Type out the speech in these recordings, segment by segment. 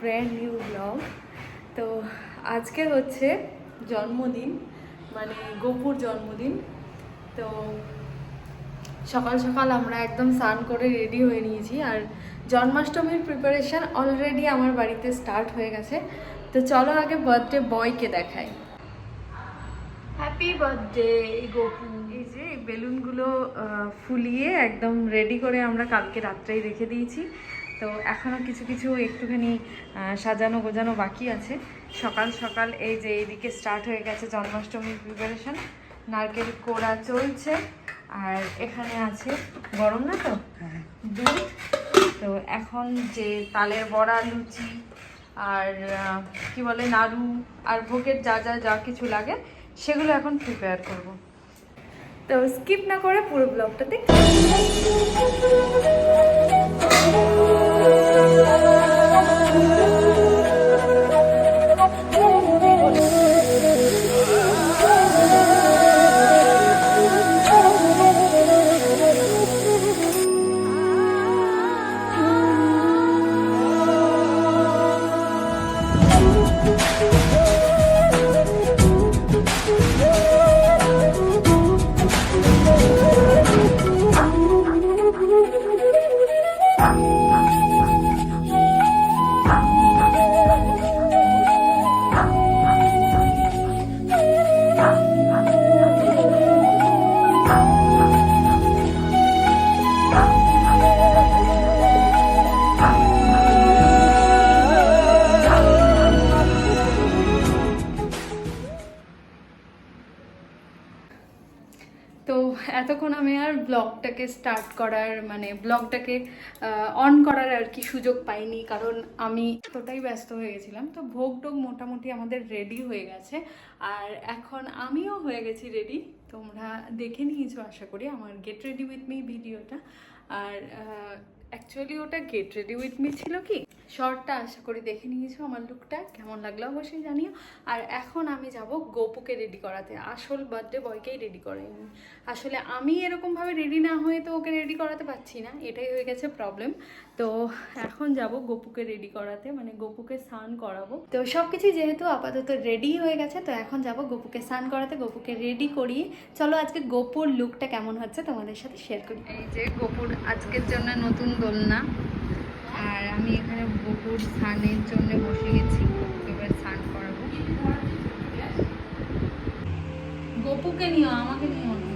Brand new blog তো আজকে হচ্ছে জন্মদিন মানে গোপুর জন্মদিন। তো সকাল সকাল আমরা একদম স্নান করে রেডি হয়ে নিয়েছি। আর জন্মাষ্টমীর প্রিপারেশন অলরেডি আমার বাড়িতে স্টার্ট হয়ে গেছে। তো চলো আগে বার্থডে বয়কে দেখাই। Happy birthday Gopu. এই যে এই বেলুনগুলো ফুলিয়ে একদম রেডি করে আমরা কালকে রাত্রেই রেখে দিয়েছি। তো এখনও কিছু কিছু একটুখানি সাজানো গোজানো বাকি আছে। সকাল সকাল এই যে এইদিকে স্টার্ট হয়ে গেছে জন্মাষ্টমীর প্রিপারেশন নারকেল কোড়া চলছে আর এখানে আছে গরম না তো? দুধ। তো এখন যে তালের বড়া লুচি আর কি বলে নাড়ু আর ভোগের যা যা যা কিছু লাগে সেগুলো এখন প্রিপেয়ার করব। তো স্কিপ না করে পুরো ব্লগটা দেখ Oh, ব্লগটাকে স্টার্ট করার মানে ব্লগটাকে অন করার আর কি সুযোগ পাইনি, কারণ আমি এতটাই ব্যস্ত হয়ে গেছিলাম। তো ভোগ টোগ মোটামুটি আমাদের রেডি হয়ে গেছে। আর এখন আমিও হয়ে গেছি রেডি তোমরা দেখে নিয়েছো, আশা করি, আমার গেট রেডি উইথ মি ভিডিওটা। আর অ্যাকচুয়ালি ওটা গেট রেডি উইথ মি ছিল কি? শর্টটা আশা করি দেখে নিয়েছো আমার লুকটা কেমন লাগল অবশ্যই জানিও। আর এখন আমি যাব গোপুকে রেডি করাতে। আসল বার্থডে বয়কেই রেডি করাইনি আসলে আমি এরকমভাবে রেডি না হয়ে তো ওকে রেডি করাতে পারছি না। এটাই হয়ে গেছে প্রবলেম তো এখন যাব গোপুকে রেডি করাতে মানে গোপুকে স্নান করাবো। তো সব কিছুই যেহেতু আপাতত রেডি হয়ে গেছে, তো এখন যাব গোপুকে স্নান করাতে, গোপুকে রেডি করিয়ে। চলো আজকে গোপুর লুকটা কেমন হচ্ছে তোমাদের সাথে শেয়ার করি। এই যে গোপুর আজকের জন্য নতুন দোলনা। আর আমি এখানে বহুর স্নানের জন্য বসে গেছি। এবার স্নান করাবো। গপুকে নিও, আমাকে নিও। না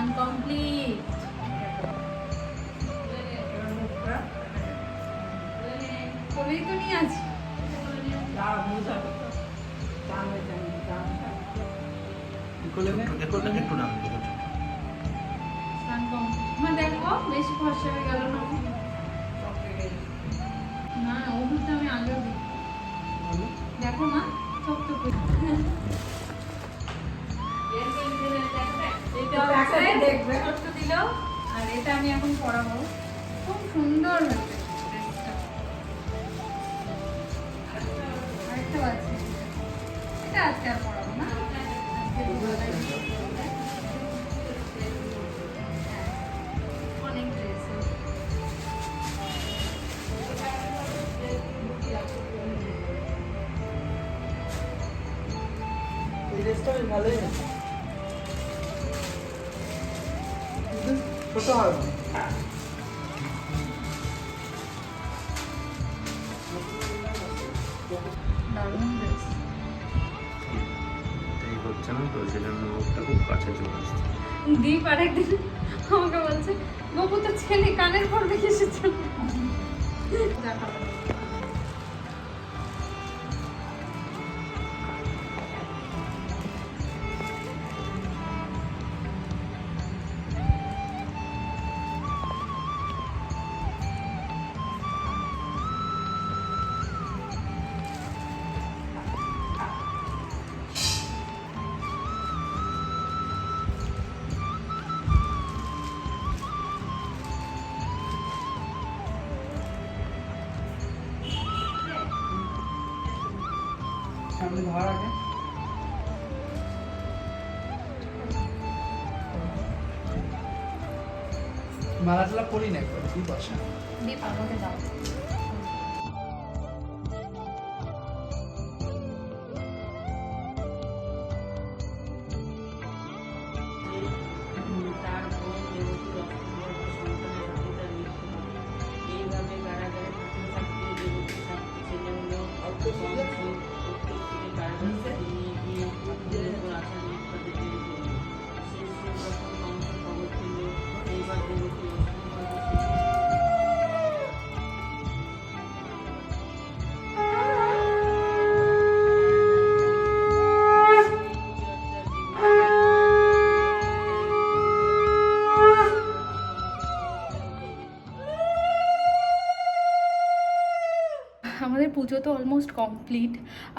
স্নান কমপ্লিট কোলেই তো নিয়ে আছি। মা দেখো বেশি ফর্সা হয়ে গেল না? দেখবে ছোট্ট দিল। আর এটা আমি এখন পরাবো। খুব সুন্দর হয়েছে আরেকটাও আছে। এটা আজকে আর পরাবো না। ভালোই ছোট হবে। হচ্ছে না তো সেজন্য মুখটা খুব কাছে চলে আসছে। দীপ আরেকদিন আমাকে বলছে বাবু তো ছেলে কানের পর দেখে এসেছে। দেখাবো ধর আগে। মালা টালা পরি না একবার কি বসা? দীপ আমাকে দাও। অলমোস্ট কমপ্লিট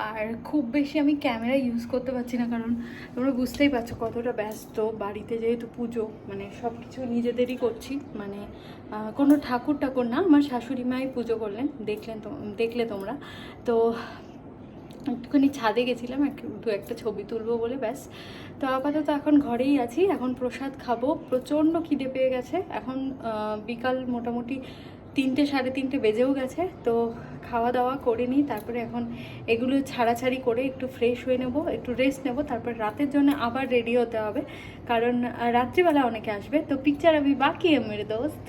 আর খুব বেশি আমি ক্যামেরা ইউজ করতে পারছি না, কারণ তোমরা বুঝতেই পারছ কতটা ব্যস্ত বাড়িতে যেহেতু পুজো মানে সব কিছু নিজেদেরই করছি মানে কোনো ঠাকুর ঠাকুর না, আমার শাশুড়ি মাই পুজো করলেন, দেখলেন তো, দেখলে তোমরা। তো একটুখানি ছাদে গেছিলাম একটু দু একটা ছবি তুলবো বলে, ব্যাস। তো আপাতত এখন ঘরেই আছি, এখন প্রসাদ খাব, প্রচণ্ড খিদে পেয়ে গেছে। এখন বিকাল মোটামুটি তিনটে, সাড়ে তিনটে বেজেও গেছে, তো খাওয়া দাওয়া করে নিই, তারপরে এখন এগুলো ছাড়াছাড়ি করে একটু ফ্রেশ হয়ে নেব, একটু রেস্ট নেব, তারপর রাতের জন্য আবার রেডি হতে হবে, কারণ রাত্রিবেলা অনেকে আসবে, তো পিকচার আমি বাকি মেরে দোস্ত।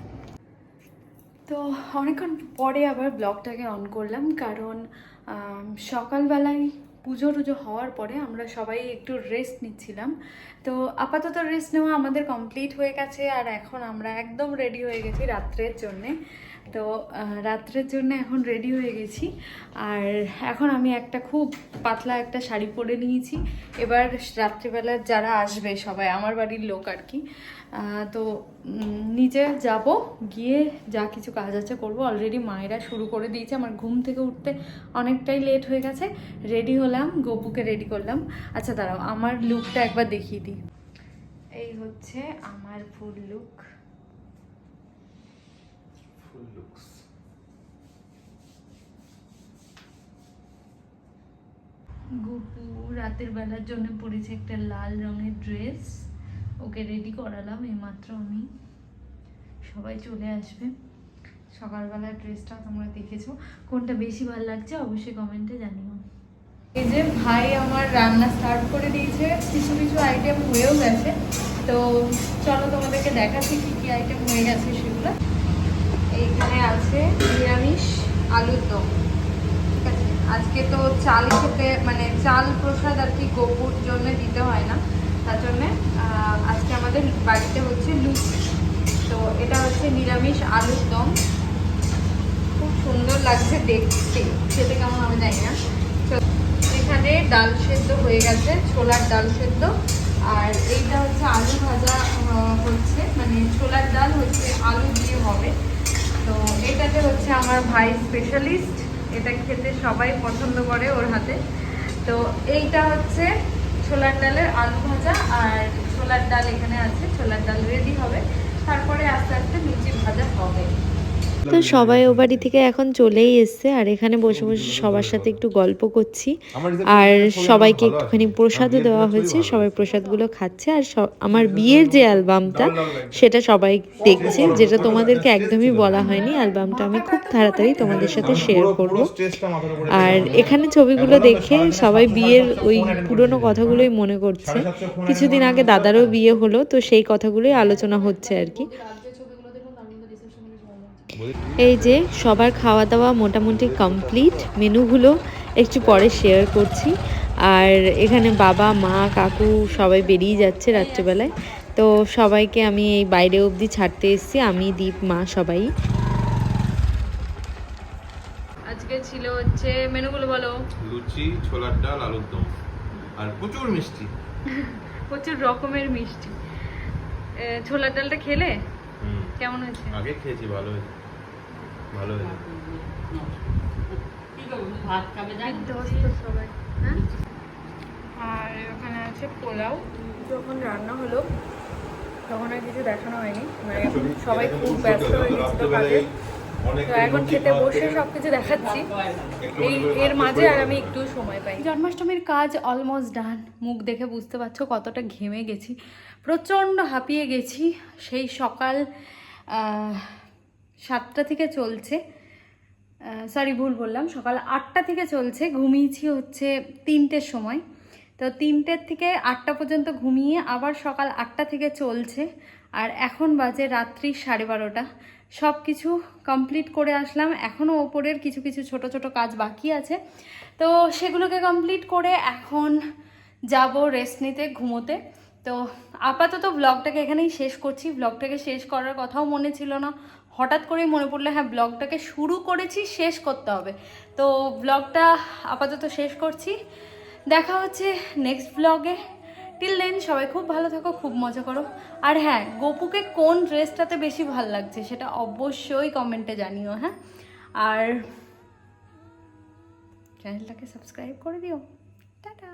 তো অনেকক্ষণ পরে আবার ব্লগটাকে অন করলাম, কারণ সকালবেলায় পুজো টুজো হওয়ার পরে আমরা সবাই একটু রেস্ট নিচ্ছিলাম, তো আপাতত রেস্ট নেওয়া আমাদের কমপ্লিট হয়ে গেছে, আর এখন আমরা একদম রেডি হয়ে গেছি রাত্রের জন্যে। তো রাত্রের জন্য এখন রেডি হয়ে গেছি। আর এখন আমি একটা খুব পাতলা একটা শাড়ি পরে নিয়েছি। এবার রাত্রিবেলা যারা আসবে সবাই, আমার বাড়ির লোক আর কি তো নিজে যাব, গিয়ে যা কিছু কাজ আছে করব। অলরেডি মায়েরা শুরু করে দিয়েছে। আমার ঘুম থেকে উঠতে অনেকটাই লেট হয়ে গেছে। রেডি হলাম, গপুকে রেডি করলাম। আচ্ছা দাঁড়াও, আমার লুকটা একবার দেখিয়ে দিই। এই হচ্ছে আমার full look full looks Gopu রাতের বেলার জন্য পরেছে একটা লাল রঙের ড্রেস ওকে রেডি করালাম, এইমাত্র আমি সবাই চলে আসবে। সকালবেলার ড্রেসটা তোমরা দেখেছ। কোনটা বেশি ভালো লাগছে অবশ্যই কমেন্টে জানিও। এই যে ভাই আমার রান্না স্টার্ট করে দিয়েছে, কিছু কিছু আইটেম হয়েও গেছে। তো চলো তোমাদেরকে দেখাচ্ছি কি কি আইটেম হয়ে গেছে সেগুলো। এইখানে আছে নিরামিষ আলুর দম। ঠিক আছে? আজকে তো চাল খেতে মানে চাল প্রসাদ আর কি গোপুর জন্য দিতে হয় না। তার জন্যে আজকে আমাদের বাড়িতে হচ্ছে লুচি। তো এটা হচ্ছে নিরামিষ আলুর দম। খুব সুন্দর লাগছে দেখতে। খেতে কেমন হবে জানি না। এখানে ডাল সেদ্ধ হয়ে গেছে, ছোলার ডাল সেদ্ধ। আর এইটা হচ্ছে আলু ভাজা হচ্ছে মানে ছোলার ডাল হচ্ছে আলু দিয়ে হবে। তো এটাতে হচ্ছে আমার ভাই স্পেশালিস্ট এটা খেতে সবাই পছন্দ করে ওর হাতে। তো এইটা হচ্ছে ছোলার ডালের আলু ভাজা আর ছোলার ডাল এখানে আছে। ছোলার ডাল রেডি হবে। তারপরে আস্তে আস্তে লুচি ভাজা হবে। তো সবাই ও বাড়ি থেকে এখন চলেই এসছে আর এখানে বসে বসে সবার সাথে একটু গল্প করছি। আর সবাইকে একটুখানি প্রসাদও দেওয়া হয়েছে সবাই প্রসাদগুলো খাচ্ছে আর আমার বিয়ের যে অ্যালবামটা সেটা সবাই দেখছে যেটা তোমাদেরকে একদমই বলা হয়নি অ্যালবামটা আমি খুব তাড়াতাড়ি তোমাদের সাথে শেয়ার করব। আর এখানে ছবিগুলো দেখে সবাই বিয়ের ওই পুরনো কথাগুলোই মনে করছে। কিছুদিন আগে দাদারও বিয়ে হলো তো সেই কথাগুলোই আলোচনা হচ্ছে আর কি। এই যে সবার খাওয়া দাওয়া মোটামুটি কমপ্লিট মেনুগুলো একটু পরে শেয়ার করছি। আর এখানে বাবা মা কাকু সবাই বেরিয়ে যাচ্ছে রাত্রেবেলায়। তো সবাইকে আমি এই বাইরে অবধি ছাড়তে এসেছি। আমি দীপ মা সবাই। আজকে ছিল হচ্ছে মেনুগুলো বলো। লুচি ছোলার ডাল আলুর দম। আর প্রচুর মিষ্টি। প্রচুর রকমের মিষ্টি। ছোলার ডালটা খেলে? কেমন হয়েছে? আগে খেয়েছি ভালো হয়েছে। ভালো হ্যাঁ আর ওখানে আছে পোলাও। যখন রান্না হলো তখন আর কিছু দেখানো হয়নি। মানে সবাই খুব ব্যস্ত হয়ে গেছিল কাজে। তো এখন খেতে বসে সব কিছু দেখাচ্ছি। এই এর মাঝে আর আমি একটু সময় পাই। জন্মাষ্টমীর কাজ অলমোস্ট ডান মুখ দেখে বুঝতে পারছ কতটা ঘেমে গেছি। প্রচণ্ড হাঁপিয়ে গেছি। সেই সকাল আহ, সাতটা থেকে চলছে। সরি ভুল বললাম। সকাল আটটা থেকে চলছে। ঘুমিয়েছি হচ্ছে তিনটের সময়। তো তিনটের থেকে আটটা পর্যন্ত ঘুমিয়ে আবার সকাল আটটা থেকে চলছে। আর এখন বাজে রাত্রি সাড়ে বারোটা। সব কিছু কমপ্লিট করে আসলাম। এখনও ওপরের কিছু কিছু ছোট ছোট কাজ বাকি আছে। তো সেগুলোকে কমপ্লিট করে এখন যাব রেস্ট নিতে, ঘুমোতে। তো আপাতত ব্লগটাকে এখানেই শেষ করছি। ব্লগটাকে শেষ করার কথাও মনে ছিল না। হঠাৎ করেই মনে পড়ল হ্যাঁ ব্লগটাকে শুরু করেছি, শেষ করতে হবে। তো ব্লগটা আপাতত শেষ করছি। দেখা হচ্ছে নেক্সট ব্লগে টিল দেন সবাই খুব ভালো থাকো, খুব মজা করো। আর হ্যাঁ গোপুকে কোন ড্রেসটাতে বেশি ভালো লাগছে, সেটা অবশ্যই কমেন্টে জানিও হ্যাঁ? আর চ্যানেলটাকে সাবস্ক্রাইব করে দিও। টাটা!